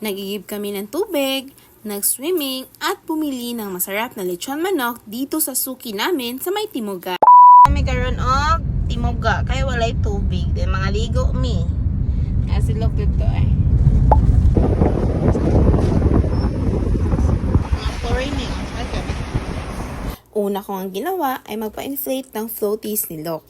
Nagigib kami ng tubig, nag-swimming, at pumili ng masarap na lechon manok dito sa suki namin sa may Timuga. Kami karon og Timuga, kaya walay tubig. Then mga ligo mi. As look dito eh. Mga foreigning. Okay. Una ko ang ginawa ay magpa-inflate ng floaties ni Lok.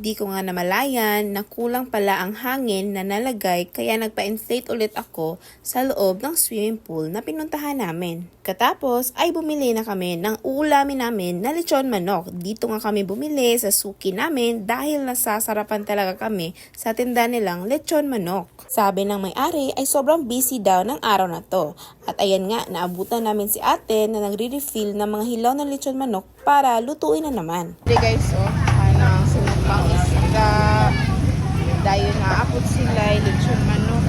Di ko nga namalayan na kulang pala ang hangin na nalagay kaya nagpa-inflate ulit ako sa loob ng swimming pool na pinuntahan namin. Katapos ay bumili na kami ng uulamin namin na lechon manok. Dito nga kami bumili sa suki namin dahil nasasarapan talaga kami sa tinda nilang lechon manok. Sabi ng may-ari ay sobrang busy daw ng araw na to. At ayan nga, naabutan namin si ate na nagre-refill ng mga hilaw ng lechon manok para lutuin na naman. Hindi guys, oh, isda. Dayon na apot sila, lechon manok.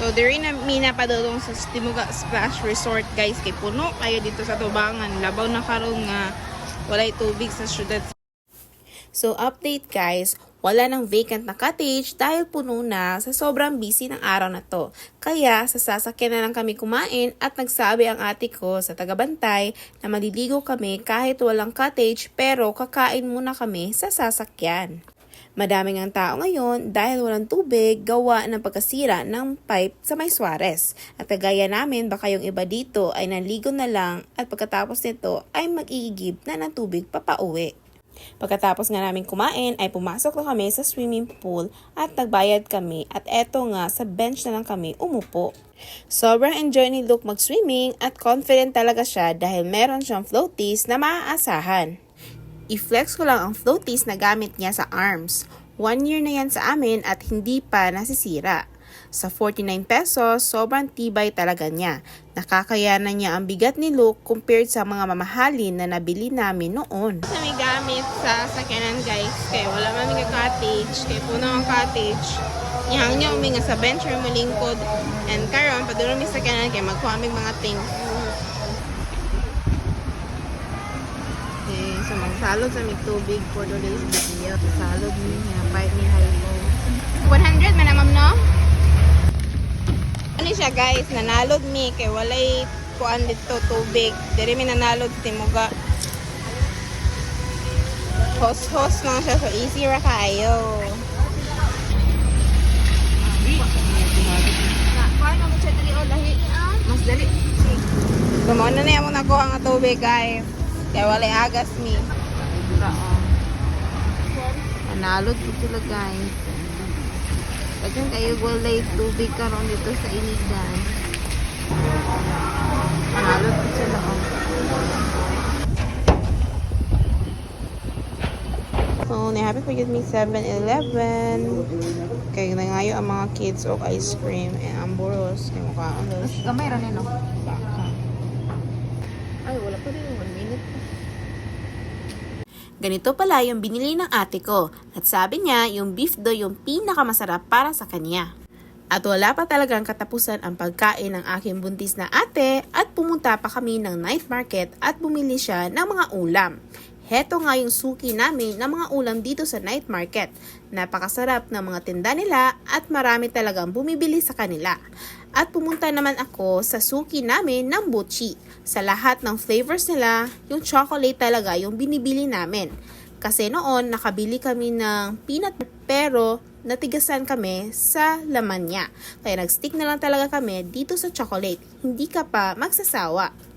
So, diri na mina pa dodong sa Timuga Splash Resort guys kay puno kayo dito sa Tubangan. Labaw na karon nga walay tubig sa syudad. So update guys, wala nang vacant na cottage dahil puno na sa sobrang busy ng araw na to. Kaya sa sasakyan na lang kami kumain at nagsabi ang ate ko sa tagabantay na maliligo kami kahit walang cottage pero kakain muna kami sa sasakyan. Madaming ang tao ngayon dahil walang tubig gawa ng pagkasira ng pipe sa may Suarez. At kagaya namin baka yung iba dito ay naligo na lang at pagkatapos nito ay mag-iigib na ng tubig papauwi. Pagkatapos nga namin kumain ay pumasok na kami sa swimming pool at nagbayad kami at eto nga sa bench na lang kami umupo. Sobrang enjoy ni Luke mag-swimming at confident talaga siya dahil meron siyang floaties na maaasahan. I-flex ko lang ang floaties na gamit niya sa arms. One year na yan sa amin at hindi pa nasisira. Sa 49 pesos, sobrang tibay talaga niya. Nakakayanan niya ang bigat ni Luke compared sa mga mamahalin na nabili namin noon. Kami gamit sa sakyanan guys kay wala man nga cottage kay puno ang cottage ihang niya umi nga sa bench or malingkod and karon padulong mi sakyanan kay magkuha mga things okay, so magsalod sa mig tubig for today's video salod nga fight mi high low 100 man no ano siya guys nanalod mi kay walay kuan dito tubig diri mi nanalod timuga Host-host lang siya. So, easy ra kayo. Mas dali. Gumawa na na yung nakuha nga tubig, guys. Kaya wala agas mi. Panalod po sila, guys. Kasi kayo wala tubig karon dito sa inigan. Panalod po sila, oh. So, ni happy for me 7-Eleven. Kaya na ngayon ang mga kids og ice cream and ang buros. Kaya mukha ang siya. Gamay ra nino. Baka. Ay, wala pa rin. One minute. Ganito pala yung binili ng ate ko at sabi niya yung beef do yung pinakamasarap para sa kanya. At wala pa talagang katapusan ang pagkain ng aking buntis na ate at pumunta pa kami ng night market at bumili siya ng mga ulam. Heto nga yung suki namin ng mga ulam dito sa night market. Napakasarap ng mga tinda nila at marami talagang bumibili sa kanila. At pumunta naman ako sa suki namin ng Buchi. Sa lahat ng flavors nila, yung chocolate talaga yung binibili namin. Kasi noon, nakabili kami ng peanut pero natigasan kami sa laman niya. Kaya nag-stick na lang talaga kami dito sa chocolate. Hindi ka pa magsasawa.